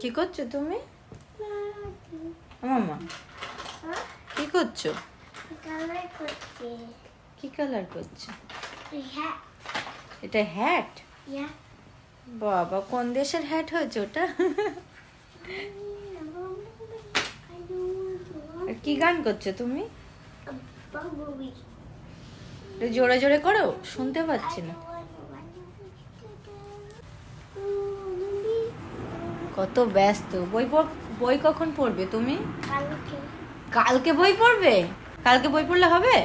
কি করছ তুমি? মামা কি করছ? কি কালার করছ? হ্যাঁ এটা হ্যাট বাবা কোন দেশের হ্যাট হয়েছে ওটা? কি গান করছ তুমি. জোরে জোরে করো শুনতে পাচ্ছি না। কত ব্যস্ত। বই বই কখন পড়বে তুমি? কালকে। কালকে বই পড়বে? কালকে বই পড়লে হবে?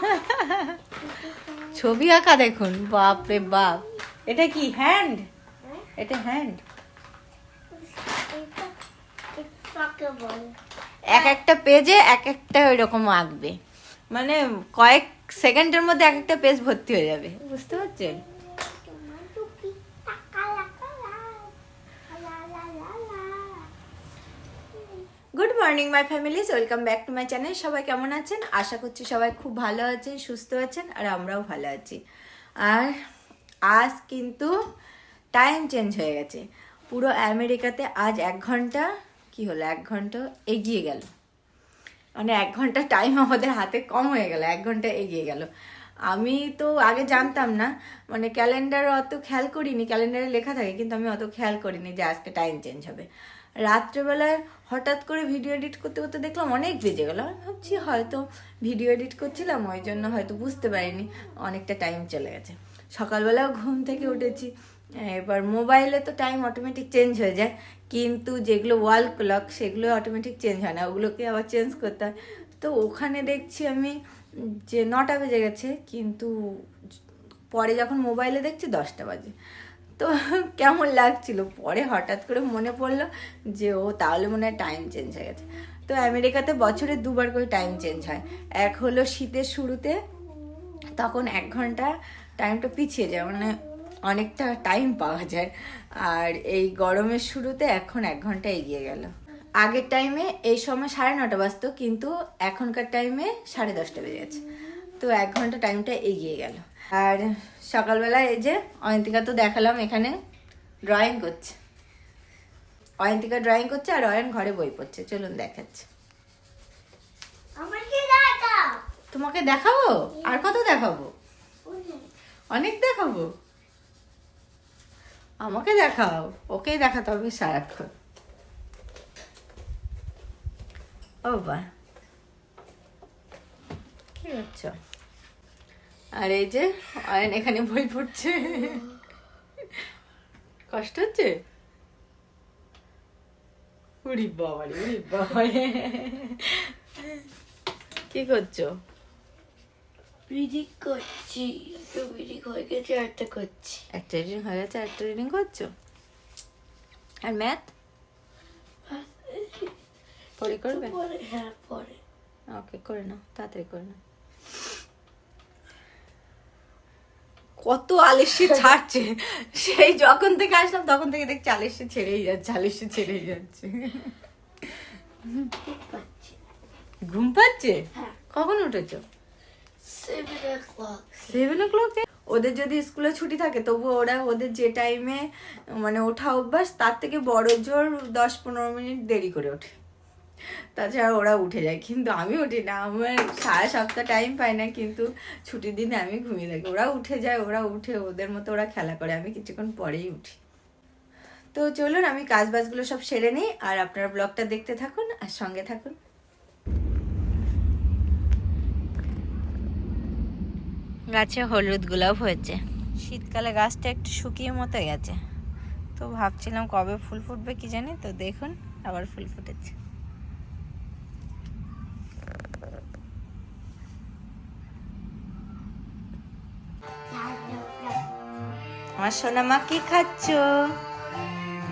ছবি আঁকা দেখুন বাপ রে বাপ। এটা কি হ্যান্ড এটা হ্যান্ড এক একটা পেজে এক একটা ওই রকম আঁকবে। মানে কয়েক সেকেন্ডের মধ্যে এক একটা পেজ ভর্তি হয়ে যাবে, বুঝতে পারছেন? Good morning my families welcome back to my channel সবাই কেমন আছেন? আশা করছি সবাই খুব ভালো আছেন, সুস্থ আছেন, আর আমরাও ভালো আছি। আর আজ কিন্তু টাইম চেঞ্জ হয়ে গেছে। পুরো আমেরিকাতে আজ এক ঘণ্টা, কি হলো? এক ঘণ্টা এগিয়ে গেল। মানে এক ঘণ্টা টাইম আমাদের হাতে কম হয়ে গেল, এক ঘণ্টা এগিয়ে গেল। আমি তো আগে জানতাম না মানে ক্যালেন্ডার অত খেয়াল করিনি ক্যালেন্ডারে লেখা থাকে, কিন্তু আমি অত খেয়াল করিনি যে আজকে টাইম চেঞ্জ হবে। রাত্রেবেলায় হঠাৎ করে ভিডিও এডিট করতে করতে দেখলাম অনেক বেজে গেল। আমি ভাবছি হয়তো ভিডিও এডিট করছিলাম, ওই জন্য হয়তো বুঝতে পারিনি, অনেকটা টাইম চলে গেছে। সকালবেলাও ঘুম থেকে উঠেছি এবার মোবাইলে তো টাইম অটোমেটিক চেঞ্জ হয়ে যায়, কিন্তু যেগুলো ওয়াল ক্লক সেগুলো অটোমেটিক চেঞ্জ হয় না, ওগুলোকে আবার চেঞ্জ করতে হয়। তো ওখানে দেখছি আমি যে নটা বেজে গেছে, কিন্তু পরে যখন মোবাইলে দেখছি দশটা বাজে। তো কেমন লাগছিল? পরে হঠাৎ করে মনে পড়ল যে, ও তাহলে মনে হয় টাইম চেঞ্জ হয়ে গেছে। তো আমেরিকাতে বছরে দুবার করে টাইম চেঞ্জ হয়। এক হলো শীতের শুরুতে, তখন এক ঘণ্টা টাইমটা পিছিয়ে যায় মানে অনেকটা টাইম পাওয়া যায়। আর এই গরমের শুরুতে এখন এক ঘণ্টা এগিয়ে গেল। আগের টাইমে এই সময় সাড়ে নটা বাজতো কিন্তু এখনকার টাইমে সাড়ে দশটা বেজে গেছে। তো এক ঘণ্টা টাইমটা এগিয়ে গেল। আর সকালবেলা এই যে অয়ন্তিকা তো দেখালাম এখানে ড্রয়িং করছে। অয়ন্তিকা ড্রয়িং করছে আর অয়ন ঘরে বই পড়ছে। চলুন দেখাচ্ছে। তোমাকে দেখাবো? আর কত দেখাবো? অনেক দেখাবো? আমাকে দেখাও, ওকেই দেখাতে হবে সারাক্ষণ। ও বা। কি হচ্ছে আর এই যে, অয়ন এখানে বই পড়ছে। কষ্ট হচ্ছে? উড়ি বাবারে উড়ি বাবারে। কি করছ? রিডিং করছি একটা রিডিং হয়ে গেছে একটা করছি। একটা রিডিং হয়ে গেছে একটা রিডিং করছ? আর ম্যাথ পরে করবে? হ্যাঁ পরে ওকে করে নাও তাড়াতাড়ি করে নাও। কত আলিশি ছাড়ছে। সেই যখন থেকে আসলাম তখন থেকে দেখছি আলিশি ছেড়েই যাচ্ছে আলিশি ছেড়েই যাচ্ছে। ঘুম পাচ্ছে? হ্যাঁ। কখন উঠেছো? সেভেন ওদের যদি স্কুলে ছুটি থাকে, তবু ওরা ওদের যে টাইমে মানে ওঠা অভ্যাস, তার থেকে বড় জোর দশ পনেরো মিনিট দেরি করে ওঠে। তাছাড়া ওরা উঠে যায়, কিন্তু আমি উঠি না। আমার সারা সপ্তাহ টাইম পাই না, কিন্তু ছুটির দিনে আমি ঘুমিয়ে থাকি। ওরা উঠে যায়, ওরা উঠে, ওদের মতো ওরা খেলা করে। আমি কিছুক্ষণ পরেই উঠি। তো চলুন, আমি কাজ বাজগুলো সব সেরে নিই, আর আপনারা ব্লগটা দেখতে থাকুন, আর সঙ্গে থাকুন। গাছে হলুদ গোলাপ হয়েছে। শীতকালে গাছটা একটু শুকিয়ে মতো গেছে। তো ভাবছিলাম কবে ফুল ফুটবে কি জানি, তো দেখুন আবার ফুল ফুটেছে। আমার সোনা মা কি খাচ্ছ?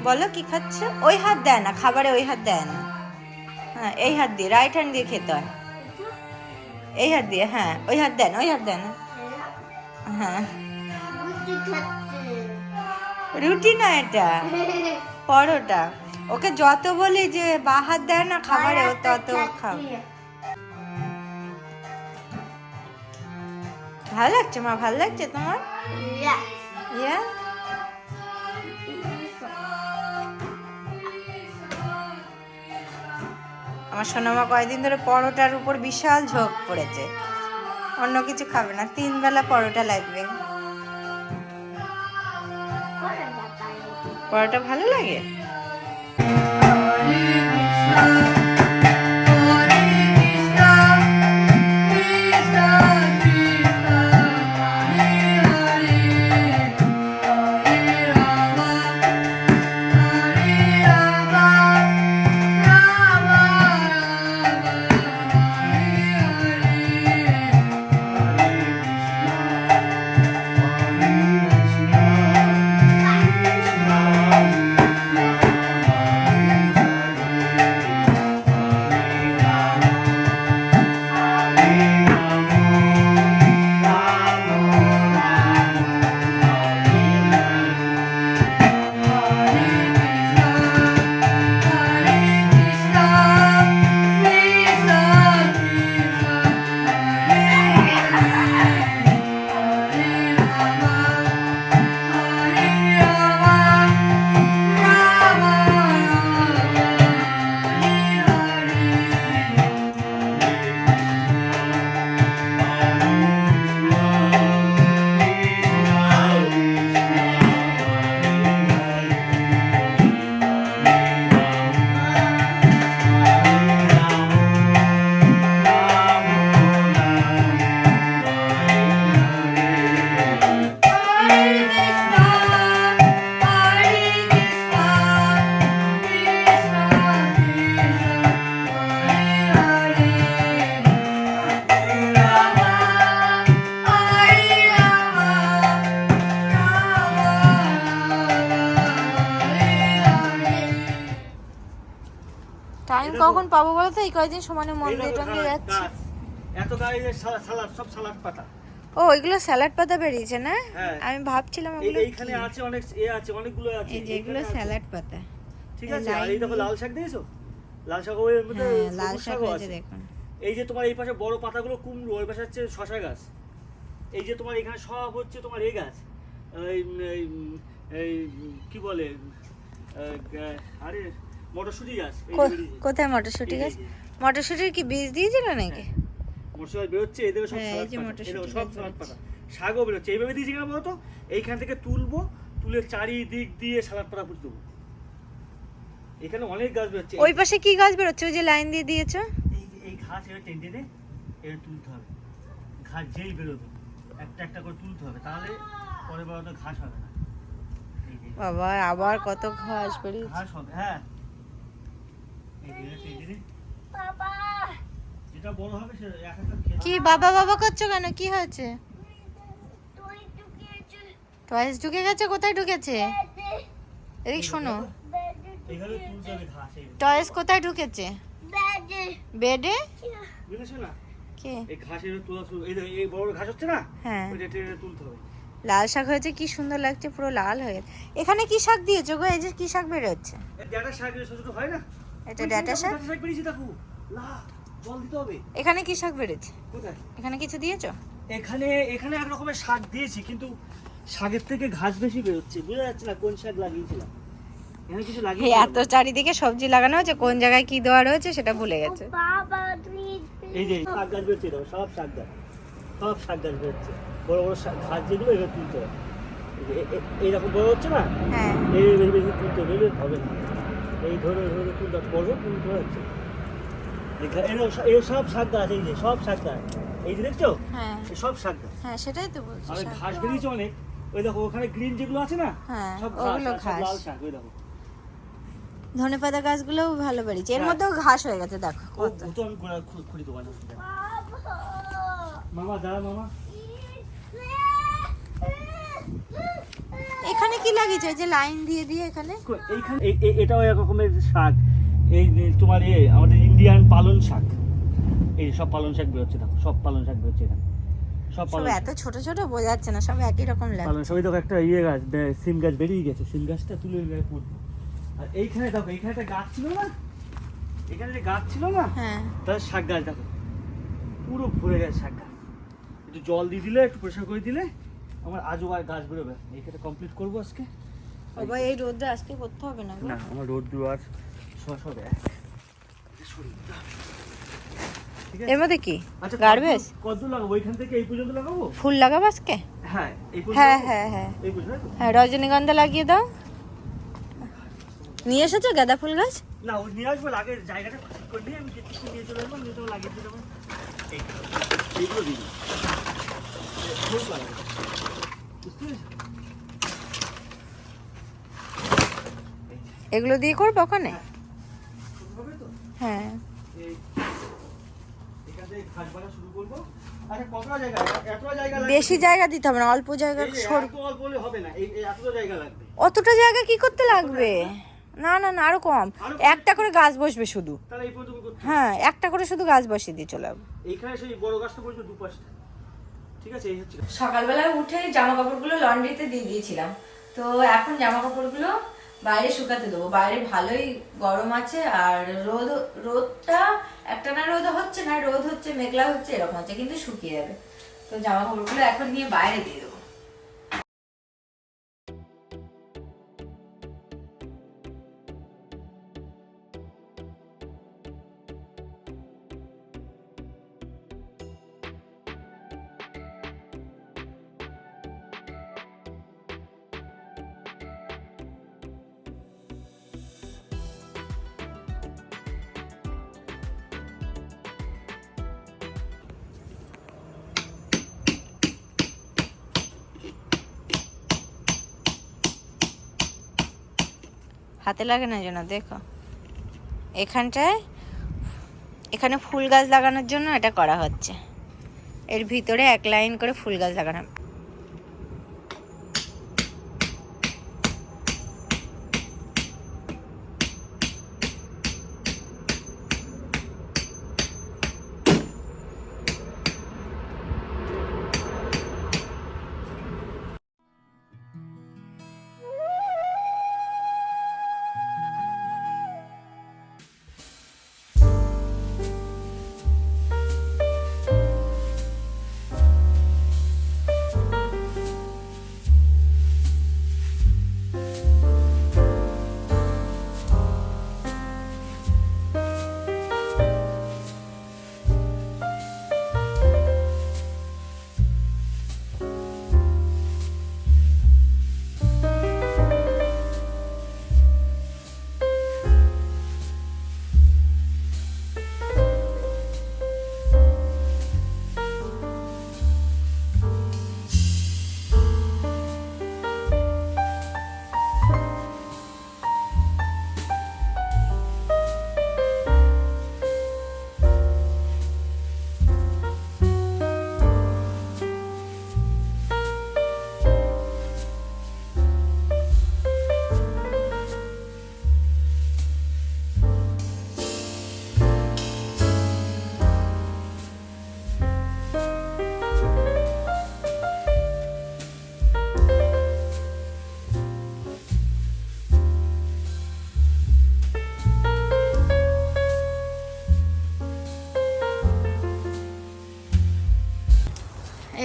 বলো কি খাচ্ছ? ওই হাত দেয় না, খাবারে ওই হাত দেয় না। হ্যাঁ এই হাত দিয়ে রাইট হ্যান্ড দিয়ে খেতে হয়। এই হাত দিয়ে হ্যাঁ ওই হাত দেন, ওই হাত দেন। হ্যাঁ। রুটি না এটা? পরোটা। ওকে যত বলি যে বাহাত দেয় না খাবারে ও তত খাও। ভালো লাগছে মা? ভালো লাগছে তোমার? ইয়া? আমার সোনামা কয়েকদিন ধরে পরোটার উপর বিশাল ঝোঁক পড়েছে। অন্য কিছু খাবে না তিন বেলা পরোটা লাগবে। পরোটা ভালো লাগে? টাইম কখন পাবো বলো তো? এই কয়েকদিন সমানে মন্দির টন্দির যাচ্ছে। এত গাড়ি সালাদ সব সালাদ পাতা। ও ওইগুলো স্যালাড পাতা বেরিয়েছে না? হ্যাঁ। আমি ভাবছিলাম ওগুলো এইখানে আছে অনেক এ আছে অনেকগুলো আছে। এই যে এগুলো এইখানে স্যালাড পাতা। ঠিক আছে আর এই দেখো লাল শাক দিয়েছ? লাল শাক ওই মধ্যে হ্যাঁ লাল শাক আছে। দেখুন। এই যে তোমার এই পাশে বড় পাতাগুলো কুমড়ো ওই পাশে হচ্ছে শশা গাছ। এই যে তোমার এখানে সব হচ্ছে তোমার এই গাছ। এই কি বলে? আরে মটরশুঁটি গাছ। কোথায় মটরশুঁটি গাছ? মটরশুঁটির কি বীজ দিয়েছিল নাকি? মটরশুঁটি বেরোচ্ছে এই দেখো সব হ্যাঁ, সব সালাদ বেরোচ্ছে। পাতা। শাকও বেরোচ্ছে। এইভাবে দিয়েছি কেন বলতো? এইখান থেকে তুলবো তুলে চারিদিক দিয়ে সালাদ পাতা পুঁতে দেবো। এখানে অনেক গাছ বেরোচ্ছে। ওই পাশে কি গাছ বেরোচ্ছে? ওই যে লাইন দিয়ে দিয়েছ? এই ঘাস এবার টেনে টেনে এবার তুলতে হবে। ঘাস যেই বেরোবে একটা একটা করে তুলতে হবে। তাহলে পরে বড় ঘাস হবে না। বাবা আবার কত ঘাস বেরিয়েছে। ঘাস হবে হ্যাঁ। কি বাবা বাবা করছ কেন? কি হয়েছে? টয়েস ঢুকে গেছে? কোথায় ঢুকেছে? এদিক শোনো। টয়েস কোথায় ঢুকেছে? বেডে। বুঝেছ কে? এই ঘাস এবার তোলা শুরু এই দেখো, এই বড় বড় ঘাস হচ্ছে না? হ্যাঁ। লাল শাক হয়েছে কি সুন্দর লাগছে পুরো লাল হয়ে এখানে কি শাক দিয়েছ গো? এই যে কি শাক বেরোচ্ছে? এই শাক হয় না? এটা ডাঁটা শাক শাক বেরিয়েছে দেখো। লা জল দিতে হবে। এখানে কি শাক কোথায়? এখানে কিছু দিয়েছ? এখানে এখানে এক রকমের শাক দিয়েছি কিন্তু শাকের থেকে ঘাস বেশি বেরোচ্ছে। বোঝা যাচ্ছে না কোন শাক লাগিয়েছিলাম। এত চারিদিকে সবজি লাগানো হয়েছে কোন জায়গায় কি দেওয়া রয়েছে সেটা ভুলে গেছে? এই যে শাক গাছ বেরোচ্ছে সব শাক গাছ। সব শাক গাছ বেরোচ্ছে। বড় বড় শাক ঘাস যেগুলো এগুলো তুলতে হবে। এইরকম বড় হচ্ছে না? হ্যাঁ। এই বেশি বেশি তুলতে হবে হবে না। এই ধরে ধরে তুলতে বড় তুলতে হচ্ছে এই সব শাক গাছ এই যে সব শাক গাছ। এই যে দেখছ? হ্যাঁ। সব শাক গাছ। হ্যাঁ সেটাই তো বলছি আর ঘাস বেরিয়েছে অনেক ওই দেখো ওখানে গ্রিন যেগুলো আছে না? হ্যাঁ সব ঘাস লাল শাক ওই দেখো। ধনে পাতা গাছগুলোও ভালো বেরিয়েছে। এর হ্যাঁ। মধ্যেও ঘাস হয়ে গেছে দেখো কত। তো আমি গোড়া খুঁড়ি মামা দাঁড়া মামা। এখানে কি লাগিয়েছে? যে লাইন দিয়ে দিয়ে এখানে? এইখানে এই- এই- এটাও এক রকমের শাক। এই তোমার এ আমাদের ইন্ডিয়ান পালন শাক। এই সব পালন শাক বেরোচ্ছে দেখো সব পালন শাক বেরোচ্ছে এখানে। সব পালন এত ছোট ছোট বোঝা যাচ্ছে না সব একই রকম লাগে। পালন দেখো একটা ইয়ে গাছ সিম গাছ বেরিয়ে গেছে সিম গাছটা তুলে পুঁতবো আর এইখানে দেখো এইখানে একটা গাছ ছিল না? এখানে যে গাছ ছিল না? হ্যাঁ। তার শাক গাছ দেখো পুরো ভরে গেছে শাক গাছ। একটু জল দিয়ে দিলে একটু প্রেশার করে দিলে আমার আজও আর গাছ বেরোবে। এইখানে কমপ্লিট করব আজকে। বাবা এই রোদে আজকে করতে হবে না না আমার রোদ আছে। এর মধ্যে কি? আচ্ছা গার্বেজ? কত- লাগাবো ওইখান থেকে এই পর্যন্ত লাগাবো? ফুল লাগাবো আজকে? হ্যাঁ হ্যাঁ হ্যাঁ হ্যাঁ। তো? হ্যাঁ রজনীগন্ধা লাগিয়ে দাও। নিয়ে এসেছ গাঁদা ফুল গাছ? না ও নিয়ে আসব লাগে জায়গাটা করে নিয়ে আমি যেটুকু নিয়ে চলে আসব নিয়ে তোমার লাগিয়ে দিয়ে দেবো এইগুলো দিবি। খুব লাগাবো বুঝতে পেরেছ? এই যে, এগুলো দিয়ে করব ওখানে? হ্যাঁ। করব। আচ্ছা বেশি জায়গা দিতে হবে না অল্প জায়গা অতটা জায়গা কি করতে লাগবে? না না না আরও কম। একটা করে গাছ বসবে শুধু। হ্যাঁ একটা করে শুধু গাছ বসিয়ে দিয়ে চলে যাব। এইখানে সেই বড় গাছটা পর্যন্ত দু পাশটা ঠিক আছে সকালবেলায় উঠে জামা কাপড়গুলো লন্ড্রিতে দিয়ে দিয়েছিলাম। তো এখন জামা কাপড়গুলো বাইরে শুকাতে দেবো। বাইরে ভালোই গরম আছে আর রোদ, রোদটা একটা না রোদ হচ্ছে না, রোদ হচ্ছে, মেঘলা হচ্ছে, এরকম হচ্ছে কিন্তু শুকিয়ে যাবে। তো জামা কাপড়গুলো এখন নিয়ে বাইরে দিয়ে হাতে লাগে না যেন, দেখো। এখানটায়, এখানে ফুল গাছ লাগানোর জন্য এটা করা হচ্ছে। এর ভিতরে এক লাইন করে ফুল গাছ লাগানো।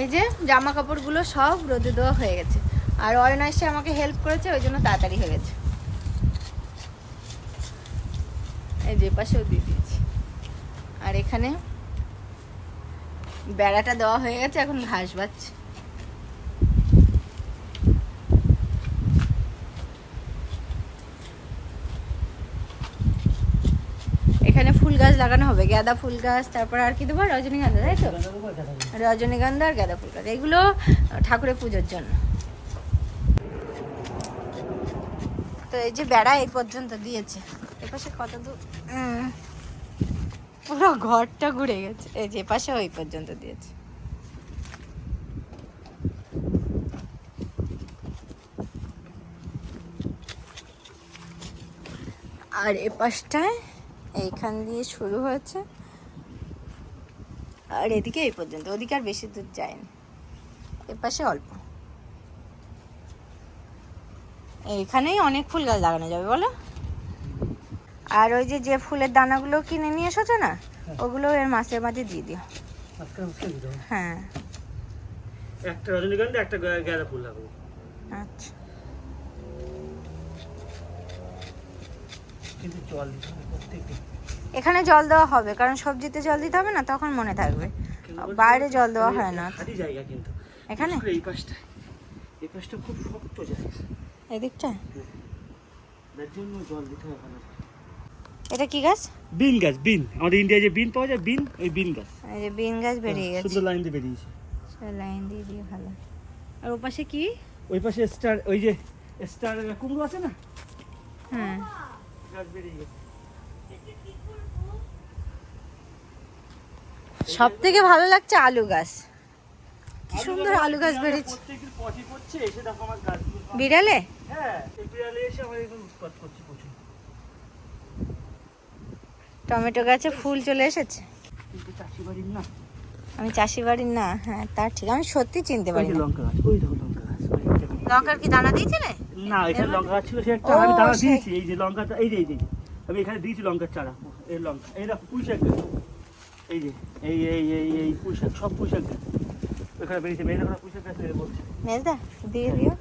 এই যে জামা কাপড়গুলো সব রোদে দেওয়া হয়ে গেছে। আর অয়না এসে আমাকে হেল্প করেছে, ওই জন্য তাড়াতাড়ি হয়ে গেছে। এই যে পাশেও দিয়ে দিয়েছি। আর এখানে বেড়াটা দেওয়া হয়ে গেছে, এখন ঘাস বাচ্ছে এখানে ফুল গাছ লাগানো হবে, গাঁদা ফুল গাছ, তারপর আর কি দেবো? রজনীগন্ধা, তাই তো? রজনীগন্ধা আর গাঁদা ফুল গাছ, এগুলো ঠাকুরের পুজোর জন্য। তো এই যে বেড়া এই পর্যন্ত দিয়েছে। এপাশে কত দূর? পুরো ঘরটা ঘুরে গেছে। এই যে এপাশে ওই পর্যন্ত দিয়েছে। আর এপাশটায় এইখান দিয়ে শুরু হয়েছে। আর এদিকে এই পর্যন্ত ওদিকে আর বেশি দূর যায়নি। এপাশে অল্প। এইখানেই অনেক ফুল গাছ লাগানো যাবে বলো। আর ওই যে যে ফুলের দানাগুলো কিনে নিয়ে এসেছ না ওগুলো এর মাসে মাঝে দিয়ে দিও। হ্যাঁ। একটা রজনীগন্ধা একটা গাঁদা ফুল লাগাবো। আচ্ছা। কিন্তু জল দিতে হবে প্রত্যেকদিন। এখানে জল দেওয়া হবে কারণ সবজিতে জল দিতে হবে না তখন মনে থাকবে। বাইরে জল দেওয়া হয় না। হাঁটি জায়গা কিন্তু। এখানে? এই পাশটা এই পাশটা খুব শক্ত জায়গা। এদিকটা? তার জন্য জল দিতে হবে ভালো এটা কি গাছ? বিন গাছ বিন। আমাদের ইন্ডিয়ায় যে বিন পাওয়া যায় বিন ওই বিন গাছ। এই যে বিন গাছ বেরিয়ে গেছে। সুন্দর লাইন দিয়ে বেরিয়েছে লাইন দিয়ে দিয়ে ভালো। আর ওপাশে কি? ওই পাশে স্টার ওই যে স্টার কুমড়ো আছে না? হ্যাঁ। সব থেকে ভালো লাগছে আলু গাছ। কি সুন্দর আলু গাছ সব- বিড়ালে? হ্যাঁ এই বিড়ালে এসে আমার একদম উৎপাত করছে প্রচুর। টমেটো গাছে ফুল চলে এসেছে? আমি চাষি বাড়ির না। হ্যাঁ তা ঠিক। আমি সত্যি চিনতে পারি লঙ্কা গাছ ওই দেখো লঙ্কা গাছ ওই দেখো। লঙ্কার কি দানা দিয়েছিলে? না এখানে লঙ্কা গাছ ছিল সে একটা আমি দানা দিয়েছি এই যে লঙ্কাটা এই যে এই যে আমি এখানে দিয়েছি লঙ্কার চারা এই লঙ্কা এই দেখো পুঁই শাক। এই যে এই এই এই এই পুঁই শাক সব পুঁই শাক গাছ। ওখানে বেরিয়েছে মেয়ে দেখো পুঁই শাক গাছ বলছে। মেজদা দিয়ে দিও।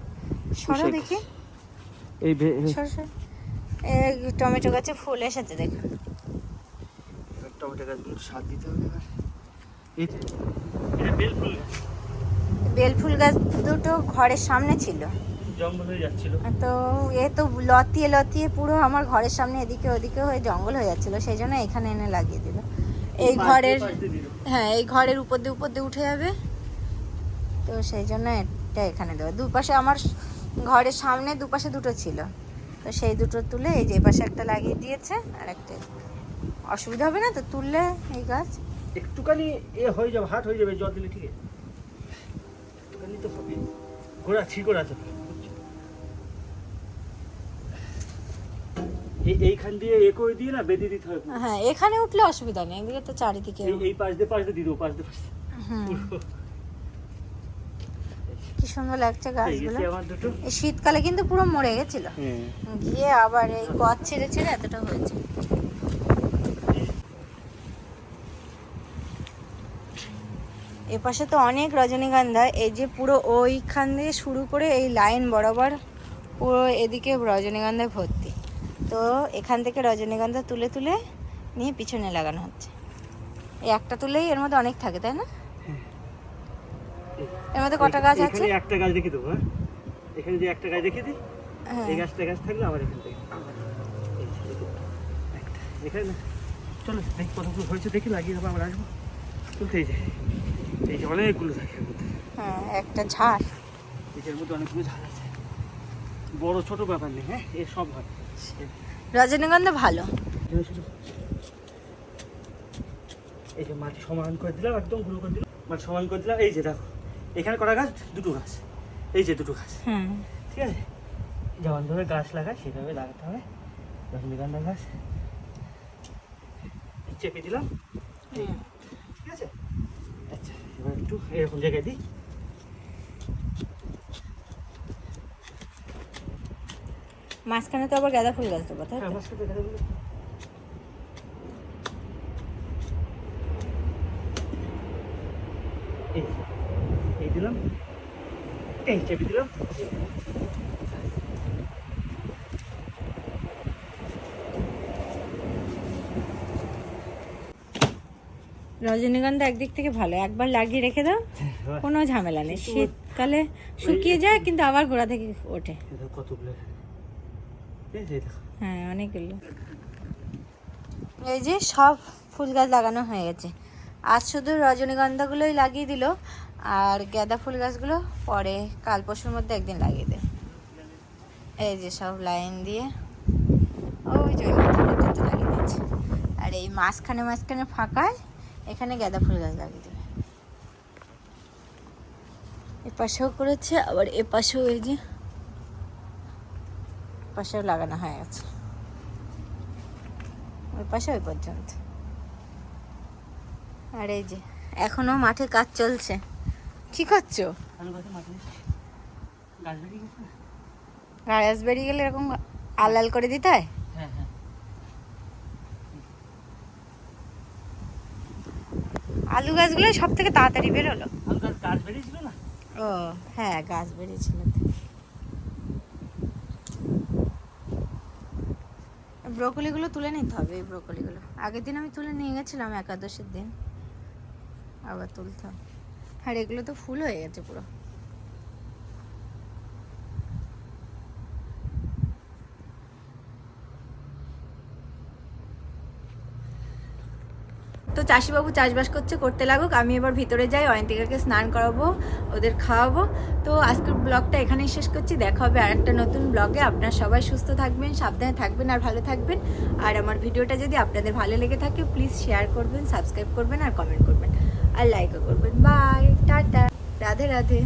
সরো দেখি। এই বে- এই সর সর। এই টমেটো গাছে ফুল এসেছে দেখো। টমেটো গাছগুলো সার দিতে হবে এবার। এটা বেল ফুল বেল ফুল গাছ দুটো ঘরের সামনে ছিল। জঙ্গল হয়ে যাচ্ছিল। তো এ তো লতিয়ে লতিয়ে পুরো আমার ঘরের সামনে এদিকে ওদিকে হয়ে জঙ্গল হয়ে যাচ্ছিল সেই জন্য এখানে এনে লাগিয়ে দিল। এই ঘরের। হ্যাঁ এই ঘরের উপর দিয়ে উপর দিয়ে উঠে যাবে। তো সেই জন্য এটা এখানে দেবো। দুপাশে আমার ঘরের সামনে দুপাশে দুটো ছিল। তো সেই দুটো তুলে এই যে পাশে একটা লাগিয়ে দিয়েছে আর একটা অসুবিধা হবে না তো তুললে এই গাছ। একটুখানি এ হয়ে যাবে হাট হয়ে যাবে জল দিলে ঠিক আছে? একটুখানি তো হবে। আছে। এইখান দিয়ে এ করে দিয়ে না বেঁধে দিতে হবে হ্যাঁ এখানে উঠলে অসুবিধা নেই এদিকে তো চারিদিকে এই পাশ দিয়ে পাশ দিয়ে দেবো পাশ দিয়ে পাশ। কি সুন্দর লাগছে গাছগুলো। এই শীতকালে কিন্তু পুরো মরে গেছিল। হ্যাঁ। গিয়ে আবার এই গছ ছেড়ে ছেড়ে এতটা হয়েছে। এপাশে তো অনেক রজনীগন্ধা এই যে পুরো ওইখান দিয়ে শুরু করে এই লাইন বরাবর পুরো এদিকে রজনীগন্ধায় ভর্তি। তো এখান থেকে রজনীগন্ধা তুলে তুলে নিয়ে পিছনে লাগানো হচ্ছে। এই একটা তুলেই এর মধ্যে অনেক থাকে তাই না? এর মধ্যে কটা গাছ আছে? একটা গাছ দেখে দেবো হ্যাঁ? এখানে যে একটা গাছ দেখে দিই হ্যাঁ। এই গাছটা গাছ থাকলে আবার এখান থেকে। এখানে চলো দেখি কতগুলো হয়েছে দেখি লাগিয়ে দেবো আবার আসব। চলতে এই যে এই যে অনেকগুলো থাকে হ্যাঁ একটা ঝাড়। এর মধ্যে অনেকগুলো ঝাড় আছে। বড় ছোট ব্যাপার নেই হ্যাঁ? এ সব হয়। রজনীগন্ধা ভালো। এই যে মাটি সমান করে দিলাম একদম গুঁড়ো করে দিলাম। মাটি সমান করে দিলাম এই যে দেখো এখানে কটা গাছ? দুটো গাছ। এই যে দুটো গাছ। হুম। ঠিক আছে? যেমন ধরে গাছ লাগায় সেভাবে লাগাতে হবে। রজনীগন্ধা গাছ। চেপে দিলাম। ঠিক আছে? আচ্ছা এবার একটু এরকম জায়গায় দিই। মাঝখানে তো আবার গাঁদা ফুল গাছ দেবো তাই হ্যাঁ। এই দিলাম। এই চেপে দিলাম। রজনীগন্ধা একদিক থেকে ভালো একবার লাগিয়ে রেখে দাও কোনো ঝামেলা নেই। শীতকালে শুকিয়ে যায় কিন্তু আবার গোড়া থেকে ওঠে। কতগুলো দেখো হ্যাঁ অনেকগুলো। এই যে সব ফুল গাছ লাগানো হয়ে গেছে। আজ শুধু রজনীগন্ধাগুলোই লাগিয়ে দিল, আর গাঁদা ফুল গাছগুলো পরে কাল পরশুর মধ্যে একদিন লাগিয়ে দেবে। এই যে সব লাইন দিয়ে। ওই যে ওই লাগিয়ে দিচ্ছে আর এই মাঝখানে মাঝখানে ফাঁকায় এখানে গাঁদা ফুল গাছ লাগিয়ে দেবে। এ পাশেও করেছে, আবার এ পাশেও এই যে পাশেও লাগানো হয়ে গেছে ওই পাশে ওই পর্যন্ত। আর এই যে এখনও মাঠে কাজ চলছে। কি করছ আলু গাছে বেরিয়ে গেলে এরকম আল লাল করে দিতে হয়? হ্যাঁ হ্যাঁ। আলু গাছগুলো সব থেকে তাড়াতাড়ি বেরোলো। গাছ গাছ বেরিয়েছিল না? ও হ্যাঁ গাছ বেরিয়েছিল তো। ব্রোকলিগুলো তুলে নিতে হবে, এই ব্রকলিগুলো। আগের দিন আমি তুলে নিয়ে গেছিলাম একাদশের দিন। আবার তুলতে হবে। আর এগুলো তো ফুল হয়ে গেছে পুরো। চাষিবাবু চাষবাস করছে, করতে লাগুক, আমি এবার ভিতরে যাই, অয়ন্তিকাকে স্নান করাবো, ওদের খাওয়াবো। তো আজকের ব্লগটা এখানেই শেষ করছি, দেখা হবে আর একটা নতুন ব্লগে। আপনারা সবাই সুস্থ থাকবেন, সাবধানে থাকবেন আর ভালো থাকবেন। আর আমার ভিডিওটা যদি আপনাদের ভালো লেগে থাকে প্লিজ শেয়ার করবেন সাবস্ক্রাইব করবেন আর কমেন্ট করবেন। আর লাইকও করবেন। Bye tata. রাধে রাধে।